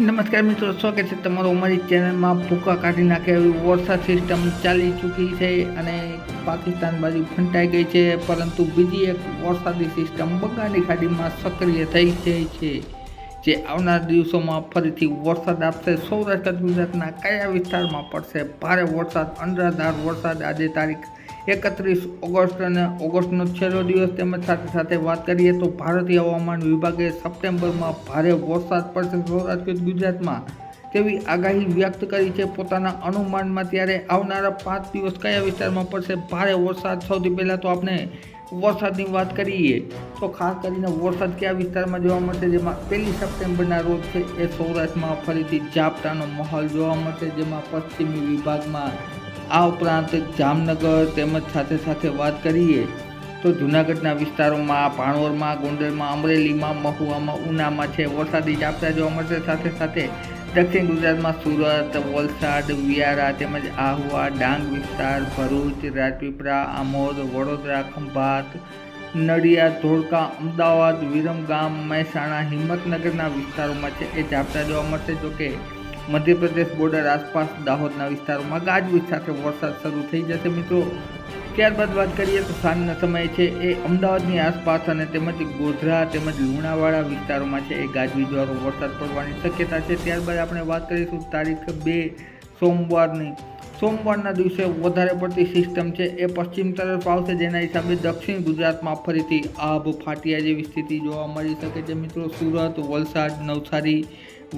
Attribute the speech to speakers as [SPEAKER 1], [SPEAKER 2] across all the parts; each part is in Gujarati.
[SPEAKER 1] નમસ્કાર મિત્રો, સ્વાગત છે તમારું અમારી ચેનલમાં ભૂકા કાઢી નાખે એવી વરસાદ સિસ્ટમ ચાલી ચૂકી છે અને પાકિસ્તાન બાજુ ફંટાઈ ગઈ છે, પરંતુ બીજી એક વરસાદી સિસ્ટમ બંગાળની ખાડીમાં સક્રિય થઈ જાય છે. જે આવનાર દિવસોમાં ફરીથી વરસાદ આપશે. સૌરાષ્ટ્ર, ગુજરાતના કયા વિસ્તારમાં પડશે ભારે વરસાદ? અનરાધાર વરસાદ આજે તારીખ એકત્રીસ ઓગસ્ટ અને ઓગસ્ટનો છેલ્લો દિવસ. તેમજ સાથે સાથે વાત કરીએ તો ભારતીય હવામાન વિભાગે સપ્ટેમ્બરમાં ભારે વરસાદ પડશે સૌરાષ્ટ્ર, ગુજરાતમાં. તેવી આગાહી વ્યક્ત કરી છે પોતાના અનુમાનમાં. ત્યારે આવનારા પાંચ દિવસ કયા વિસ્તારમાં પડશે? ભારે વરસાદ. સૌથી પહેલાં તો આપણે વરસાદની વાત કરીએ, તો ખાસ કરીને વરસાદ કયા વિસ્તારમાં જોવા મળશે? જેમાં પહેલી સપ્ટેમ્બરના રોજ છે એ સૌરાષ્ટ્રમાં ફરીથી ઝાપટાનો માહોલ જોવા મળશે. જેમાં પશ્ચિમી વિભાગમાં આ ઉપરાંત જામનગર તેમજ સાથે સાથે વાત કરીએ, તો જૂનાગઢના વિસ્તારોમાં ભાણવરમાં ગોંડલમાં, અમરેલીમાં, મહુવામાં, ઉનામાં છે વરસાદી ઝાપટા જોવા મળશે. સાથે સાથે દક્ષિણ ગુજરાતમાં સુરત, વલસાડ, વિયારા તેમજ આહવા, ડાંગ વિસ્તાર, ભરૂચ, રાજપીપળા, આમોદ, વડોદરા, ખંભાત, નડિયાદ, ધોળકા, અમદાવાદ, વિરમગામ, મહેસાણા, હિંમતનગરના વિસ્તારોમાં છે એ ઝાપટા જોવા મળશે. જોકે મધ્યપ્રદેશ બોર્ડર આસપાસ દાહોદના વિસ્તારોમાં ગાજવીજ સાથે વરસાદ શરૂ થઈ જશે મિત્રો. ત્યારબાદ વાત કરીએ તો સાંજના સમયે છે એ અમદાવાદની આસપાસ અને તેમજ ગોધરા તેમજ લુણાવાડા વિસ્તારોમાં છે. એ ગાજવીજવાળો વરસાદ પડવાની શક્યતા છે. ત્યારબાદ આપણે વાત કરીશું તારીખ બે સોમવારની. સોમવારના દિવસે વધારે પડતી સિસ્ટમ છે એ પશ્ચિમ તરફ આવશે. જેના હિસાબે દક્ષિણ ગુજરાતમાં ફરીથી આભ ફાટિયા જેવી સ્થિતિ જોવા મળી શકે છે. મિત્રો, સુરત, વલસાડ, નવસારી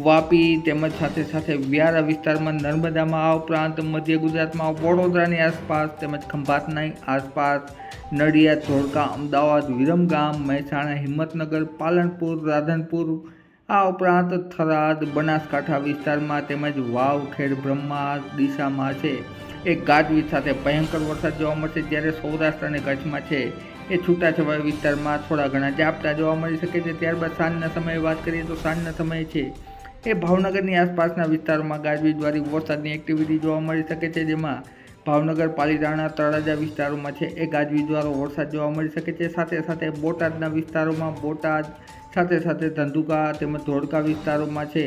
[SPEAKER 1] વાપી તેમજ સાથે સાથે વ્યારા વિસ્તારમાં નર્મદામાં આ ઉપરાંત મધ્ય ગુજરાતમાં વડોદરાની આસપાસ તેમજ ખંભાતની આસપાસ નડિયાદ, ધોળકા, અમદાવાદ, વિરમગામ, મહેસાણા, હિંમતનગર, પાલનપુર, રાધનપુર, આ ઉપરાંત થરાદ, બનાસકાંઠા વિસ્તારમાં તેમજ વાવ, ખેડ બ્રહ્મા દિશામાં છે. એ ગાજવીજ સાથે ભયંકર વરસાદ જોવા મળશે જ્યારે સૌરાષ્ટ્ર અને કચ્છમાં છે. એ છૂટાછવાયા વિસ્તારમાં થોડા ઘણા ઝાપટા જોવા મળી શકે છે. ત્યારબાદ સાંજના સમયે વાત કરીએ તો સાંજના સમયે છે. એ ભાવનગરની આસપાસના વિસ્તારોમાં ગાજવીજવાળી વરસાદની એક્ટિવિટી જોવા મળી શકે છે, જેમાં ભાવનગર, પાલીતાણા, તળાજા વિસ્તારોમાં છે એ ગાજવીજવાળો વરસાદ જોવા મળી શકે છે. સાથે સાથે બોટાદના વિસ્તારોમાં બોટાદ, સાથે સાથે ધંધુકા તેમજ ધોળકા વિસ્તારોમાં છે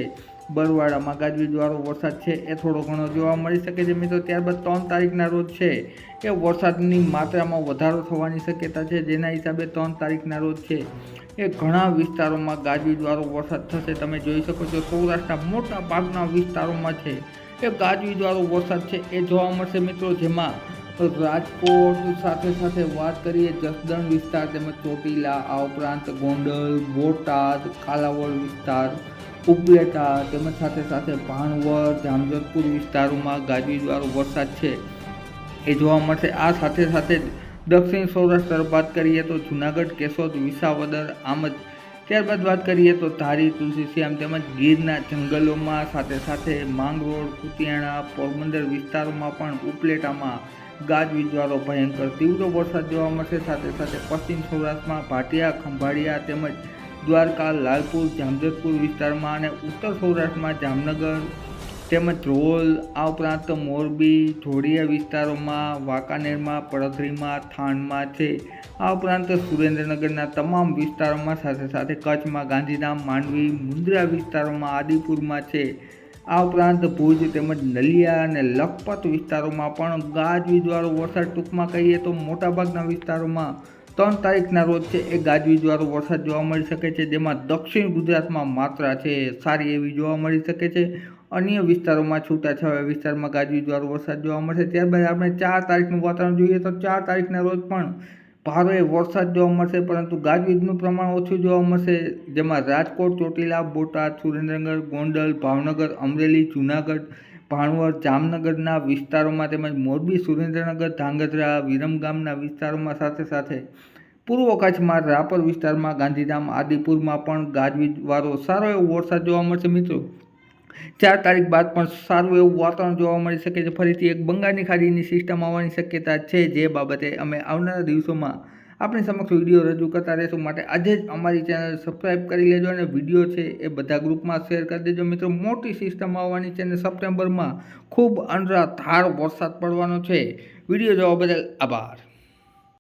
[SPEAKER 1] બરવાડામાં ગાજવીજવાળો વરસાદ છે, એ થોડો ઘણો જોવા મળી શકે છે મિત્રો. ત્યારબાદ ત્રણ તારીખના રોજ છે એ વરસાદની માત્રામાં વધારો થવાની શક્યતા છે, જેના હિસાબે ત્રણ તારીખના રોજ છે એ ઘણા વિસ્તારોમાં ગાજવીજવાળો વરસાદ થશે. તમે જોઈ શકો છો સૌરાષ્ટ્રના મોટા ભાગના વિસ્તારોમાં છે એ ગાજવીજવાળો વરસાદ છે, એ જોવા મળશે મિત્રો. જેમાં રાજકોટ સાથે સાથે વાત કરીએ જસદણ વિસ્તાર, તેમજ ચોટીલા, આ ઉપરાંત ગોંડલ, બોટાદ કાલાવડ વિસ્તાર ઉપલેટા તેમજ સાથે સાથે ભાણવર જામજોધપુર વિસ્તારોમાં ગાજવીજવાળો વરસાદ છે. એ જોવા મળશે. આ સાથે સાથે દક્ષિણ સૌરાષ્ટ્ર તરફ વાત કરીએ તો જુનાગઢ, કેશોદ, વિસાવદર, આમ જ. ત્યારબાદ વાત કરીએ તો ધારી તુલસીશ્યામ તેમજ ગીરના જંગલોમાં. સાથે સાથે માંગરોળ કુતિયાણા, પોરબંદર વિસ્તારોમાં પણ ઉપલેટામાં ગાજવીજવાળો ભયંકર તીવ્ર વરસાદ જોવા મળશે. સાથે સાથે પશ્ચિમ સૌરાષ્ટ્રમાં ભાટિયા, ખંભાળિયા તેમજ દ્વારકા, લાલપુર જામજતપુર વિસ્તારમાં અને ઉત્તર સૌરાષ્ટ્રમાં જામનગર તેમજ ધ્રોલ, આ ઉપરાંત મોરબી, ધોળિયા વિસ્તારોમાં, વાંકાનેરમાં, પડધરીમાં, થાણમાં છે. આ ઉપરાંત સુરેન્દ્રનગરના તમામ વિસ્તારોમાં સાથે સાથે કચ્છમાં ગાંધીધામ, માંડવી મુન્દ્રા વિસ્તારોમાં, આદિપુરમાં છે. આ ઉપરાંત ભુજ તેમજ નલિયા અને લખપત વિસ્તારોમાં પણ ગાજવીજવાળો વરસાદ ટૂંકમાં કહીએ તો મોટાભાગના વિસ્તારોમાં ત્રણ તારીખના રોજ છે એ ગાજવીજવાળો વરસાદ જોવા મળી શકે છે, જેમાં દક્ષિણ ગુજરાતમાં માત્રા છે, સારી એવી જોવા મળી શકે છે. અન્ય વિસ્તારોમાં છૂટાછવાયા વિસ્તારમાં ગાજવીજવાળો વરસાદ જોવા મળશે. ત્યારબાદ આપણે ચાર તારીખનું વાતાવરણ જોઈએ તો ચાર તારીખના રોજ પણ ભારે વરસાદ જોવા મળશે, પરંતુ ગાજવીજનું પ્રમાણ ઓછું જોવા મળશે, જેમાં રાજકોટ, ચોટીલા, બોટાદ, સુરેન્દ્રનગર, ગોંડલ, ભાવનગર, અમરેલી, જૂનાગઢ ભાણવર જામનગરના વિસ્તારોમાં તેમજ મોરબી, સુરેન્દ્રનગર, ધાંગધ્રા વિરમગામના વિસ્તારોમાં સાથે સાથે પૂર્વ કચ્છમાં રાપર વિસ્તારમાં, ગાંધીધામ આદિપુરમાં પણ ગાજવીજવાળો સારો એવો વરસાદ જોવા મળશે મિત્રો. ચાર તારીખ બાદ પણ સારું એવું વાતાવરણ જોવા મળી શકે છે. ફરીથી એક બંગાળની ખાડીની સિસ્ટમ આવવાની શક્યતા છે. જે બાબતે અમે આવનારા દિવસોમાં આપણી સમક્ષ વીડિયો રજૂ કરતા રહેશું માટે આજે જ અમારી ચેનલ સબસ્ક્રાઈબ કરી લેજો અને વીડિયો છે એ બધા ગ્રુપમાં શેર કરી દેજો. મિત્રો, મોટી સિસ્ટમ આવવાની છે અને સપ્ટેમ્બરમાં ખૂબ અનરાધાર વરસાદ પડવાનો છે. વીડિયો જોવા બદલ આભાર.